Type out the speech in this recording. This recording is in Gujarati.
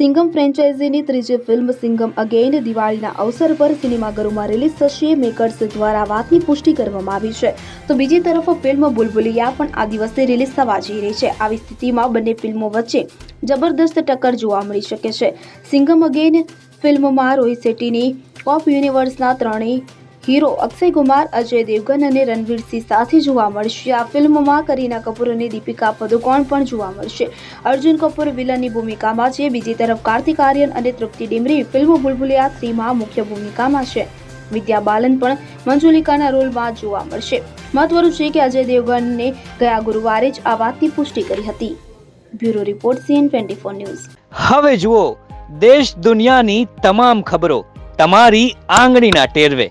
સિંઘમ ફ્રેન્ચાઇઝીની ત્રીજી ફિલ્મ સિંઘમ અગેઇન દિવાળીના અવસર પર સિનેમાઘરોમાં રિલીઝ થશે. મેકર્સ દ્વારા વાતની પુષ્ટિ કરવામાં આવી છે. તો બીજી તરફ ફિલ્મ બુલબુલિયા પણ આ દિવસે રિલીઝ થવા જઈ રહી છે. આવી સ્થિતિમાં બંને ફિલ્મો વચ્ચે જબરદસ્ત ટક્કર જોવા મળી શકે છે. સિંઘમ અગેઇન ફિલ્મમાં રોહિત શેટ્ટીની પોપ યુનિવર્સના ત્રણેય હીરો અક્ષય કુમાર, અજય દેવગન અને રણવીર સિંહ સાથે જોવા મળશે. આ ફિલ્મમાં કરીના કપૂર અને દીપિકા પદુકોણ પણ જોવા મળશે. અર્જુન કપૂર વિલનની ભૂમિકામાં છે. બીજી તરફ કાર્તિક આર્યન અને તૃપ્તિ ડિમરી ફિલ્મ બુલબુલિયા થ્રીમાં મુખ્ય ભૂમિકામાં છે. વિદ્યા બાલન પણ મંજુલિકાના રોલમાં જોવા મળશે. મહત્વનું છે કે અજય દેવગનને ગયા ગુરુવારે જ આ વાતની પુષ્ટિ કરી હતી. Bureau report CN twenty four news. હવે જુઓ, દેશ દુનિયાની તમામ ખબરો તમારી આંગળીના ટેરવે.